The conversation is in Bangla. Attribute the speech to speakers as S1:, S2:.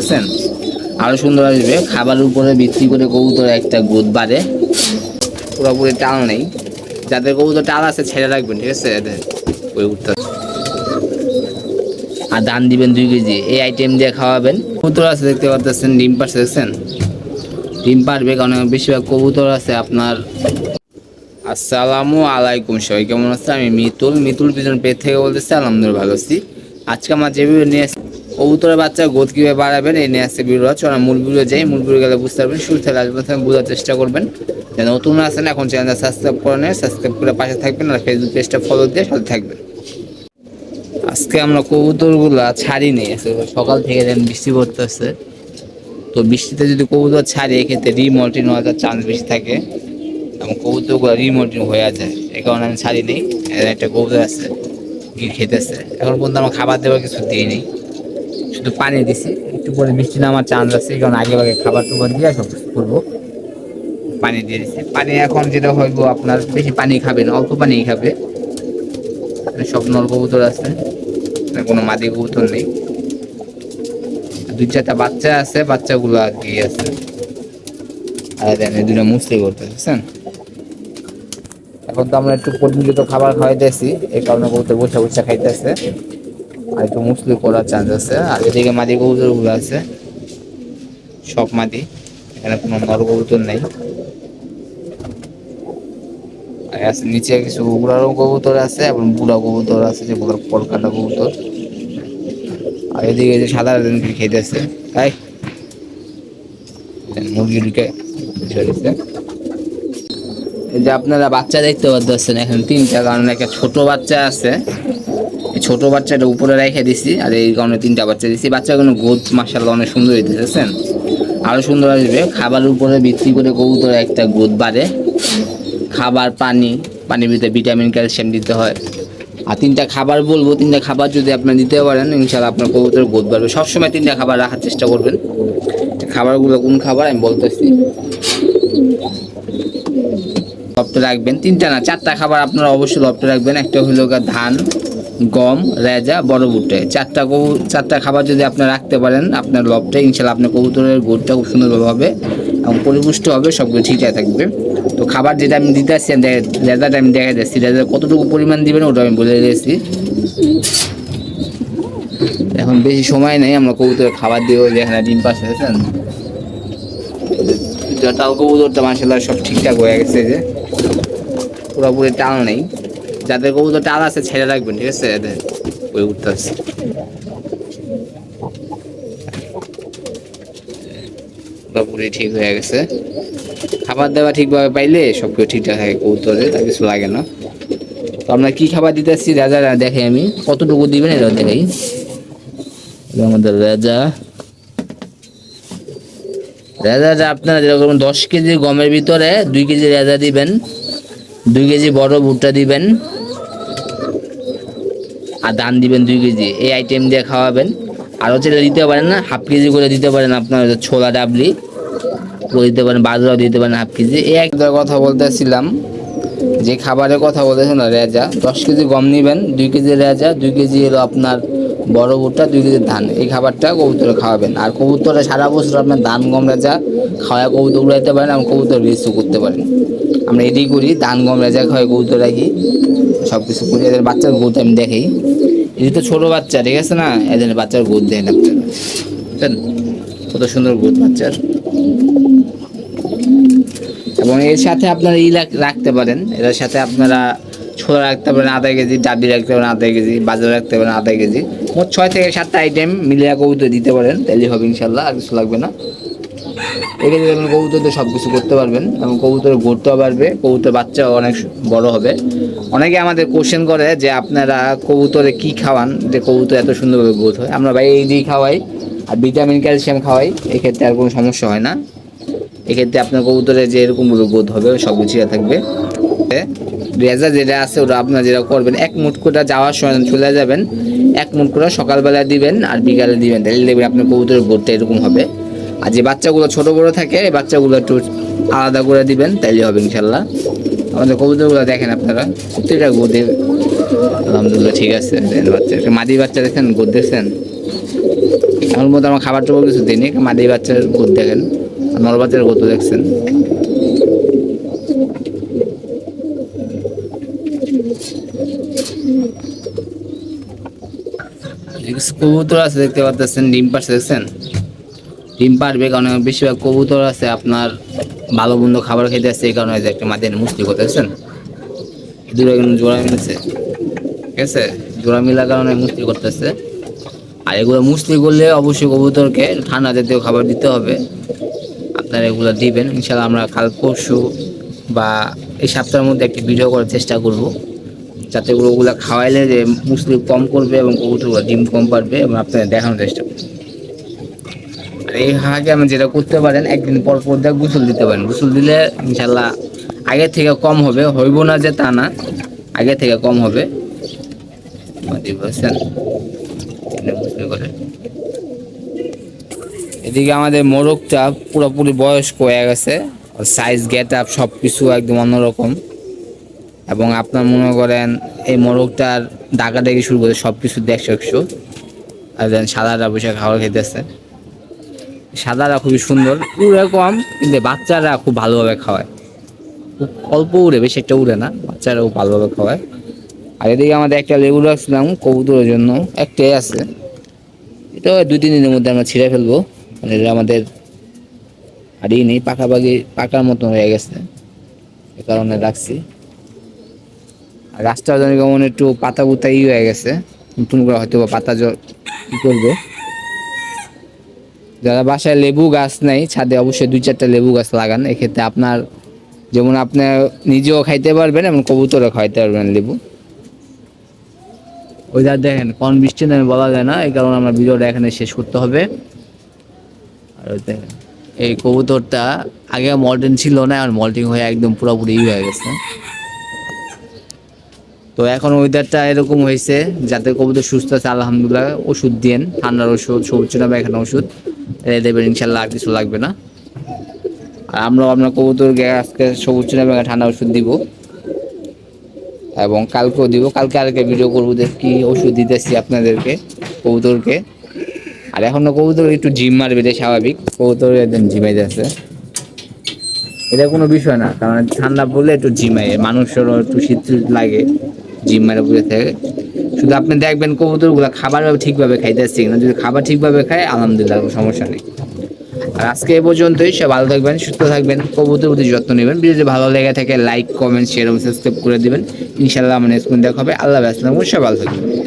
S1: বুঝছেন? আরও সুন্দর আসবে। খাবারের উপরে ভিত্তি করে কবুতর একটা গ্রোথ বাড়ে পুরোপুরি টাল নেই। যাদের কবুতর টাল আছে, ছেড়ে রাখবেন, ঠিক আছে? ওই আর দান দিবেন দুই কেজি। এই আইটেম দিয়ে খাওয়াবেন। কবুতর আছে, দেখতে পাচ্ছেন ডিম পারছে দেখছেন? ডিম পারবে কারণ বেশিরভাগ কবুতর আছে আপনার। আসসালামু আলাইকুম, সবাই কেমন আছে আমি মিতুল। মিতুল পিছন পেট থেকে বলতেছি, আলহামদুলিল্লাহ, ভালো আছি। আজকে আমার যে ভিডিও নিয়ে কবুতরের বাচ্চা গোদ কীভাবে বাড়াবেন, এই নিয়ে আসছে ভিডিও চলো মূল ভিডিও যাই, মূল ভিডিও গেলে বুঝতে পারবেন, শুরু থেকে আসবেন বোঝার চেষ্টা করবেন। যারা নতুন আছেন, এখন চ্যানেলটা সাবস্ক্রাইব করে নেন সাবস্ক্রাইব করে পাশে থাকবেন আর ফেসবুক পেজটা ফলো দিয়ে সাথে থাকবেন। আজকে আমরা কবুতরগুলো ছাড়িনি আসলে সকাল থেকে যেন বৃষ্টি পড়তেছে। তো বৃষ্টিতে যদি কবুতর ছাড়ি, এক্ষেত্রে রিমল্টিন হওয়ার চান্স বেশি থাকে। এবং কবুতরগুলো রিমল্টিন হয়ে যায়, এই কারণে আমি ছাড়িনি এর একটা কবুতর আছে কি খেতেছে। এখন পর্যন্ত আমার খাবার দেওয়ার কিছু দিই দিইনি। শুধু পানি দিছি, একটু পরে বৃষ্টি নামার চান্স আছে, কারণ আগে আগে খাবার টুবার দিয়ে সব করব। পানি দিয়ে দিচ্ছি পানি এখন যেটা হইব আপনার, বেশি পানি খাবে না অল্প পানি খাবে। সব নল কবুতর আছে কোনো মাদি কবুতর নেই। দুই চারটা বাচ্চা আছে, বাচ্চাগুলো আর কি আছে। আর দেন দুটো মুসলি করতে বুঝছেন? এখন তো আমরা একটু পরিমিত খাবার খাওয়াইতেছি, এই কারণে কবুতর বসে বসে খাইতেছে। আর একটু মুসলি করার চান্স আছে। আর এদিকে মাদি কবুতরগুলো আছে। সব মাদি। এখানে কোনো নর কবুতর নেই। আছে নিচে কিছু উড়ারও কবুতর আছে, এবং বুড়া কবুতর আছে যেগুলো কলকাতা কবুতর। আর এদিকে যে সাদা খেতেছে। তাই মুরগি ঢুকে চলেছে এই যে আপনারা বাচ্চা দেখতে পাচ্ছেন এখানে তিনটা, কারণ একটা ছোট বাচ্চা আছে। ছোট বাচ্চাটা উপরে রেখে দিছি, আর এই কারণে তিনটা বাচ্চা দিছি। বাচ্চাগুলো গোদ মাসাল্লাহ অনেক সুন্দর হইতেছেন আরও সুন্দর আসবে। খাবারের উপরে ভিত্তি করে কবুতর একটা গোদ বাড়ে। খাবার, পানি, পানির ভিতরে ভিটামিন, ক্যালসিয়াম দিতে হয়। আর তিনটা খাবার বলব, তিনটা খাবার যদি আপনি দিতে পারেন ইনশাল্লাহ আপনার কবুতর গোদ বাড়বে। সবসময় তিনটা খাবার রাখার চেষ্টা করবেন। খাবারগুলো কোন খাবার, আমি বলতেছি। লপটে রাখবেন। তিনটা না, চারটা খাবার আপনারা অবশ্যই লপটে রাখবেন। একটা হলো ধান গম, রেজা, বড় বুটে চারটা কবু চারটা খাবার যদি আপনি রাখতে পারেন, আপনার লপটে ইনশাল্লাহ আপনার কবুতরের গোড়টা খুব সুন্দরভাবে হবে এবং পরিপুষ্ট হবে সবগুলো ঠিকঠাক থাকবে। তো খাবার যেটা আমি দিতে আসছি রেজাটা আমি দেখা যাচ্ছি রেজা কতটুকু পরিমাণ দিবেন ওটা আমি বলে দিয়েছি। এখন বেশি সময় নেই, আমরা কবুতরের খাবার দিয়ে ওই যে এখানে ডিম পাশে আছেন টাল কবুতরটা মাসাল্লাহ সব ঠিকঠাক হয়ে গেছে যে। পুরোপুরি টাল নেই। যাদের কবুতর টাল আছে, ছেড়ে রাখবেন, ঠিক আছে? এদের ওই উঠতে পুরোপুরি ঠিক হয়ে গেছে। খাবার দাবার ঠিকভাবে পাইলে সব কিছু ঠিকঠাক থাকে কবুতরে, তার কিছু লাগে না। তো আমরা কি খাবার দিতে আসছি? রাজা দেখে আমি। কতটুকু দিবেন এটা দেখাই। আমাদের রাজা। রেজাটা আপনারা যেরকম দশ কেজি গমের ভিতরে দুই কেজি রেজা দিবেন, দুই কেজি বড় ভুট্টা দিবেন আর দান দিবেন দুই কেজি। এই আইটেম দিয়ে খাওয়াবেন। আর হচ্ছে এটা দিতে পারেন না হাফ কেজি করে দিতে পারেন আপনার ছোলা, ডাবলি করে দিতে পারেন, বাজরাও দিতে পারেন হাফ কেজি। এই একটা কথা বলতেছিলাম, যে খাবারের কথা বলতেছেন না, রেজা, দশ কেজি গম নেবেন, দুই কেজি রেজা, দুই কেজি হলো আপনার বড় ভুট্টা, দুই কেজি ধান। এই খাবারটা কবুতরে খাওয়াবেন। আর কবুতরে সারা বছর আপনার ধান, গম, রেজা খাওয়া কবুতর উড়াইতে পারেন এবং কবুতর রিসও করতে পারেন আমরা এটাই করি, ধান, গম, রেজা খাওয়াই কবুতর রাখি সব কিছু করি। এদের বাচ্চার গোদ আমি দেখাই। এটা তো ছোটো বাচ্চা, ঠিক আছে না? এদের বাচ্চার গোদ দেন আপনারা? কত সুন্দর গোদ বাচ্চার। এবং এর সাথে আপনারা ই রাখতে পারেন। এর সাথে আপনারা ছোলা রাখতে পারেন, আধা কেজি, ডাবি রাখতে পারেন, আধা কেজি, বাজার রাখতে পারেন, আধা কেজি। মোট ছয় থেকে সাতটা আইটেম মিলিয়ে কবুতর দিতে পারেন, তাহলে হবে ইনশাল্লাহ, আর কিছু লাগবে না। এখানে দেখবেন কবুতরতে সব কিছু করতে পারবেন, এবং কবুতর ঘুরতেও পারবে, কবুতর বাচ্চা অনেক বড় হবে। অনেকে আমাদের কোশ্চেন করে যে আপনারা কবুতরে কি খাওয়ান, যে কবুতর এত সুন্দরভাবে গ্রোথ হয়। আমরা ভাই এই দিয়ে খাওয়াই, আর ভিটামিন ক্যালসিয়াম খাওয়াই, এক্ষেত্রে আর কোনো সমস্যা হয় না। এক্ষেত্রে আপনার কবুতরে যে এরকম গ্রোথ হবে সব কিছু থাকবে। রেজা যেটা আছে, ওটা আপনার যেটা করবেন, এক মুঠ করে যাওয়ার সময় চলে যাবেন, এক মুঠ করে সকালবেলা দিবেন, আর বিকালে দিবেন। তাহলে দেখবেন আপনার কবুতরের গ্রোথটা এরকম হবে। আর যে বাচ্চাগুলো ছোট বড় থাকে, এই বাচ্চাগুলো একটু আলাদা করে দিবেন, তাইলে হবে ইনশাল্লাহ। আমাদের কবুতরগুলো দেখেন আপনারা প্রত্যেকটা গোদের আলহামদুলিল্লাহ ঠিক আছে বাচ্চা। মাদি বাচ্চা দেখেন, গোদ দেখছেন এখন মতো আমার খাবার টাবার কিছু দিইনি মাদি বাচ্চার গোদ দেখেন নর বাচ্চার গোদ দেখছেন। কবুতর আছে দেখতে পাচ্ছেন ডিম পাশে দেখছেন? ডিম পারবে, কারণ বেশিরভাগ কবুতর আছে, আপনার ভালো মন্দ খাবার খেতে আসছে এই কারণে একটা মাদের মুসলি করতেছেন দুটো কিন্তু জোড়া মিলেছে, ঠিক আছে? জোড়া মিলার কারণে মুসলি করতেছে আর এগুলো মুসলি করলে অবশ্যই কবুতরকে ঠান্ডা জাতীয় খাবার দিতে হবে। আপনারা এগুলো দিবেন ইনশাল্লাহ আমরা কাল পরশু বা এই সপ্তাহের মধ্যে একটি ভিডিও করার চেষ্টা করব, যাতে ওগুলো খাওয়াইলে যে মুসলি কম করবে এবং কবুতরগুলো ডিম কম পারবে এবং আপনারা দেখানোর চেষ্টা করবেন আর এই হাঁকে আপনি যেটা করতে পারেন, একদিন পর পর দিয়ে গোসল দিতে পারেন। গোসল দিলে ইনশাল্লাহ আগে থেকে কম হবে, হইব না যে তা না, আগে থেকে কম হবে। এদিকে আমাদের মোরগটা পুরোপুরি বয়স্ক হয়ে গেছে সাইজ গেট আপ সব কিছু একদম অন্যরকম। এবং আপনার মনে করেন, এই মোরগটার ডেকে শুরু করে সব কিছু দেখশো একশো। আর দেন সাদাটা বসে খাবার খেতেছে। সাদারা খুবই সুন্দর। উড়ে কম, কিন্তু বাচ্চারা খুব ভালোভাবে খাওয়ায়। খুব অল্প উড়ে, বেশি একটা উড়ে না বাচ্চারা খুব ভালোভাবে খাওয়ায়। আর এদিকে আমাদের একটা লেবু রাখছিলাম কবুতরের জন্য, একটাই আছে। এটাও দুই, তিন দিনের মধ্যে আমরা ছিঁড়ে ফেলব। মানে এটা আমাদের হারিয়ে নেই, পাকাপাকি, পাকার মতো হয়ে গেছে। এ কারণে রাখছি। আর যেন কেমন একটু পাতা পুতা হয়ে গেছে। নতুন করে হয়তো পাতা জ- ই করবে। যারা বাসায় লেবু গাছ নেই, ছাদে অবশ্যই দুই চারটা লেবু গাছ লাগান। এক্ষেত্রে আপনার যেমন আপনি নিজেও খাইতে পারবেন, এবং কবুতরও খাইতে পারবেন লেবু। যা দেখেন, কোন বৃষ্টি নেই বলা যায় না, এই কারণে আমরা ভিডিওটা এখানে শেষ করতে হবে। আর দেখেন, এই কবুতরটা আগে মল্টিং ছিল না আর মল্টিং হয়ে একদম পুরোপুরি হয়ে গেছে। তো এখন ওয়েদারটা এরকম হয়েছে, যাতে কবুতর সুস্থ আছে, আলহামদুলিল্লাহ, ওষুধ দিয়েন, ঠান্ডার ওষুধ সবুজ এখানে ওষুধ। দেবেন, ইনশাল্লাহ আর কিছু লাগবে না। আর আমরাও আপনার কবুতরকে আজকে সবুজ নামে ঠান্ডা ওষুধ দিব। এবং কালকেও দিব, কালকে আরেকটা ভিডিও করব, যে কি ওষুধ দিতেছি আপনাদেরকে, কবুতরকে। আর এখনও কবুতর একটু জিম মারবে, এটা স্বাভাবিক। কবুতর একদম জিমাই যাচ্ছে এটা কোনো বিষয় না, কারণ ঠান্ডা পড়লে একটু জিমায় মানুষেরও একটু শীত লাগে জিম মারে বুঝে থাকে। শুধু আপনি দেখবেন কবুতরগুলো খাবার ঠিকভাবে খাইতেছে কিনা। যদি খাবার ঠিকভাবে খায়, আলহামদুলিল্লাহ সমস্যা নেই। আর আজকে এ পর্যন্তই সব ভালো থাকবেন, সুস্থ থাকবেন কবুতর প্রতি যত্ন নেবেন। ভিডিওটি ভালো লেগে থাকে, লাইক, কমেন্ট শেয়ার এবং সাবস্ক্রাইব করে দেবেন। ইনশাল্লাহ আমার স্কুল দেখা হবে। আল্লাহ আসসালাম সব ভালো থাকবেন।